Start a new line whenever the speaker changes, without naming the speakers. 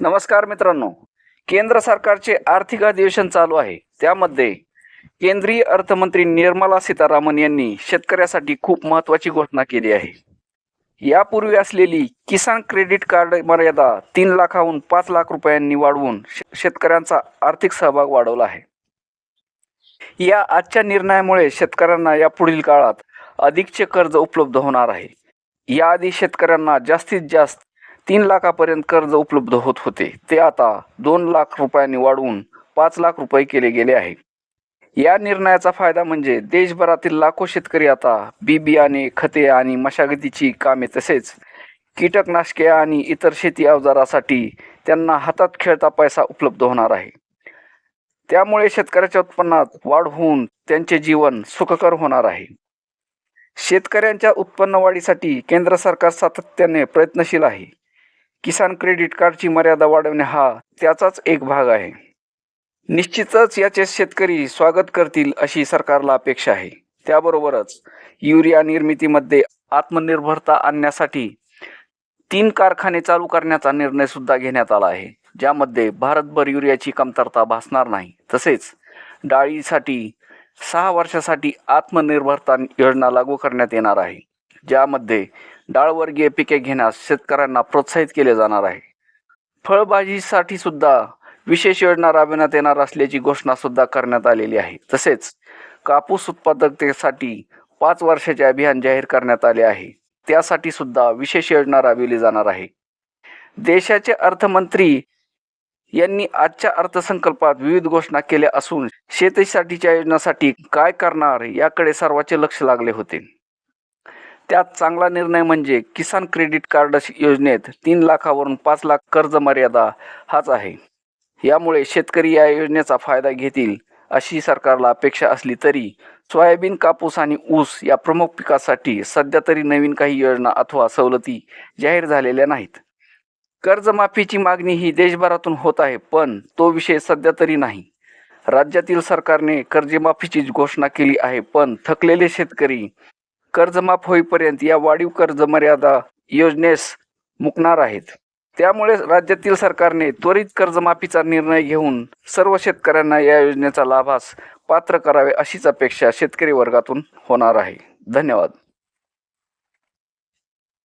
नमस्कार मित्रांनो. केंद्र सरकारचे आर्थिक अधिवेशन चालू आहे. त्यामध्ये केंद्रीय अर्थमंत्री निर्मला सीतारामन यांनी शेतकऱ्यासाठी खूप महत्त्वाची घोषणा केली आहे. यापूर्वी असलेली किसान क्रेडिट कार्ड मर्यादा तीन लाखाहून पाच लाख रुपयांनी वाढवून शे- शेतकऱ्यांचा आर्थिक सहभाग वाढवला आहे. या आजच्या निर्णयामुळे शेतकऱ्यांना या पुढील काळात अधिकचे कर्ज उपलब्ध होणार आहे. याआधी शेतकऱ्यांना जास्तीत जास्त तीन लाखापर्यंत कर्ज उपलब्ध होत होते. ते आता दोन लाख रुपयांनी वाढवून पाच लाख रुपये केले गेले आहे. या निर्णयाचा फायदा म्हणजे देशभरातील लाखो शेतकरी आता बी बियाणे खते आणि मशागतीची कामे तसेच कीटकनाशके आणि इतर शेती अवजारासाठी त्यांना हातात खेळता पैसा उपलब्ध होणार आहे. त्यामुळे शेतकऱ्याच्या उत्पन्नात वाढ होऊन त्यांचे जीवन सुखकर होणार आहे. शेतकऱ्यांच्या उत्पन्न वाढीसाठी केंद्र सरकार सातत्याने प्रयत्नशील आहे. किसान क्रेडिट कार्डची मर्यादा वाढवणे हा त्याचाच एक भाग आहे. निश्चितच याचे शेतकरी स्वागत करतील अशी सरकारला अपेक्षा आहे. त्याबरोबरच युरिया निर्मितीमध्ये आत्मनिर्भरता आणण्यासाठी तीन कारखाने चालू करण्याचा निर्णय सुद्धा घेण्यात आला आहे. ज्यामध्ये भारतभर युरियाची कमतरता भासणार नाही. तसेच डाळीसाठी सहा वर्षासाठी आत्मनिर्भरता योजना लागू करण्यात येणार आहे. ज्यामध्ये डाळवर्गीय पिके घेण्यास शेतकऱ्यांना प्रोत्साहित केले जाणार आहे. फळभाजीसाठी सुद्धा विशेष योजना राबविण्यात येणार असल्याची घोषणा सुद्धा करण्यात आलेली आहे. तसेच कापूस उत्पादकतेसाठी पाच वर्षाचे अभियान जाहीर करण्यात आले आहे. त्यासाठी सुद्धा विशेष योजना राबविली जाणार आहे. देशाचे अर्थमंत्री यांनी आजच्या अर्थसंकल्पात विविध घोषणा केल्या असून शेतीसाठीच्या योजनासाठी काय करणार याकडे सर्वांचे लक्ष लागले होते. त्यात चांगला निर्णय म्हणजे किसान क्रेडिट कार्ड योजनेत तीन लाखावरून पाच लाख कर्ज मर्यादा हाच आहे. यामुळे शेतकरी या योजनेचा फायदा घेतील अशी सरकारला अपेक्षा असली तरी सोयाबीन कापूस आणि ऊस या प्रमुख पिकासाठी सध्या तरी नवीन काही योजना अथवा सवलती जाहीर झालेल्या नाहीत. कर्जमाफीची मागणी ही देशभरातून होत आहे पण तो विषय सध्या तरी नाही. राज्यातील सरकारने कर्जमाफीची घोषणा केली आहे पण थकलेले शेतकरी कर्जमाफ होईपर्यंत या वाढीव कर्ज मर्यादा योजनेस मुकणार आहेत. त्यामुळे राज्यातील सरकारने त्वरित कर्जमाफीचा निर्णय घेऊन सर्व शेतकऱ्यांना या योजनेचा लाभास पात्र करावे अशीच अपेक्षा शेतकरी वर्गातून होणार आहे. धन्यवाद.